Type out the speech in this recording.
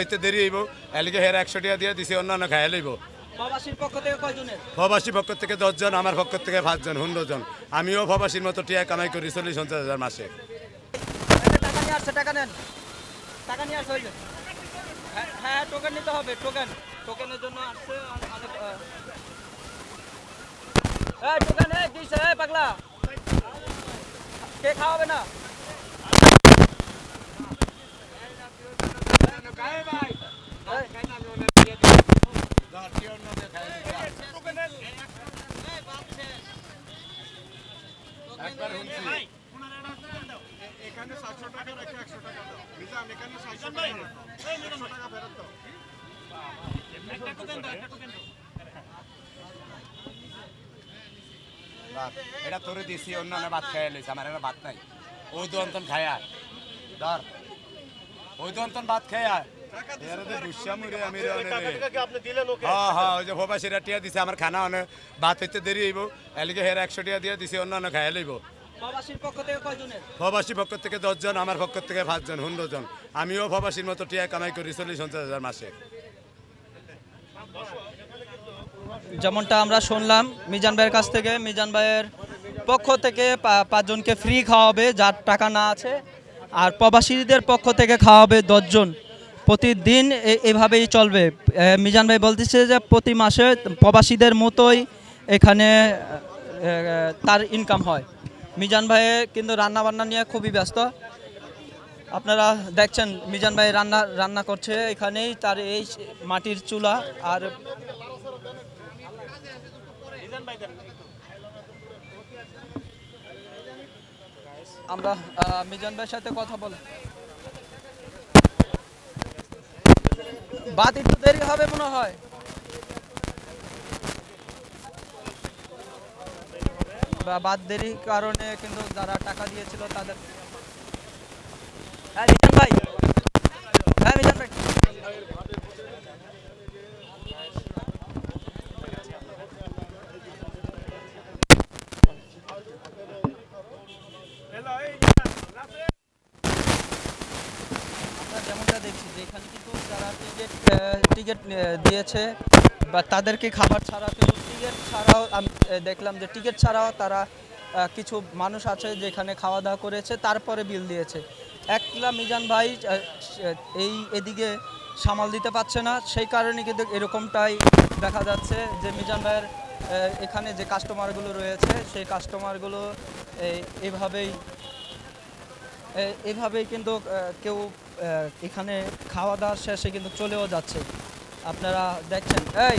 হইতে দেরি হইব। এলিগে হের একশো টাকা দিয়ে দিছি অন্যান্য খাইয়া লইব। প্রবাসীর পক্ষ থেকে কয়জনের? প্রবাসী পক্ষ থেকে দশজন আমার পক্ষ থেকে পাঁচজন হুন্ডো জন আমিও প্রবাসীর মতো টিয়া কামাই করি চল্লিশ পঞ্চাশ হাজার মাসে। টাকা আসছে টাকা নেন। টাকা নিয়ে আসছে হ্যাঁ হ্যাঁ টোকেন নিতে হবে টোকেন টোকেনের জন্য আসছে টোকেন দিছে পাগলা। কে খাওয়াবে না এই, একবার শুনছি এখানে সাতশো টাকা রেখে একশো টাকা দাও। নিজাম এখানে সাতশো টাকা রাখো। একশো টাকা ফেরত দাও। রাখ, এটা তোরে দিছি অন্যান্য ভাত খাইয়া লইছে আমার এটা ভাত নাই। ওই তো অন্তন খায়া ধর। ওই তো অন্তন ভাত খায়া এর আমার খানা অনে ভাত হইতে দেরি হইব এলিগে হের একশো টাকা দিয়ে থেকে দশজন আমার থেকে পাঁচজন জন আমিও প্রবাসীর মতো টিয়া কামাই করি চল্লিশ পঞ্চাশ হাজার মাসে যেমনটা আমরা শুনলাম, মিজান ভাইয়ের কাছ থেকে, মিজান ভাইয়ের পক্ষ থেকে পাঁচজনকে ফ্রি খাওয়াবে, যার টাকা না আছে, আর প্রবাসীদের পক্ষ থেকে খাওয়াবে দশজন। প্রতিদিন এভাবেই চলবে। মিজান ভাই বলতেছে যে প্রতি মাসে প্রবাসীদের মতোই এখানে তার ইনকাম হয়। মিজান ভাই কিন্তু রান্না বান্না নিয়ে খুবই ব্যস্ত। আপনারা দেখছেন, মিজান ভাই রান্না রান্না করছে এখানেই তার এই মাটির চুলা আর আমরা মিজান ভাইয়ের সাথে কথা বল বাদ একটু দেরি হবে মনে হয়। বাদ দেরির কারণে কিন্তু যারা টাকা দিয়েছিল তাদের হ্যাঁ ভাই হ্যাঁ মিজান ভাই আমরা যেমনটা দেখছি যে এখানে কিন্তু যারা টিকিট টিকিট দিয়েছে বা তাদেরকে খাবার ছাড়া কিন্তু টিকিট ছাড়াও আমি দেখলাম যে টিকিট ছাড়াও তারা কিছু মানুষ আছে যেখানে খাওয়া দাওয়া করেছে, তারপরে বিল দিয়েছে। একলা মিজান ভাই এই এদিকে সামাল দিতে পারছে না। সেই কারণে কিন্তু এরকমটাই দেখা যাচ্ছে যে মিজান ভাইয়ের এখানে যে কাস্টমারগুলো রয়েছে, সেই কাস্টমারগুলো এই- এভাবেই কিন্তু কেউ এখানে খাওয়া দাওয়ার শেষে কিন্তু চলেও যাচ্ছে। আপনারা দেখছেন। এই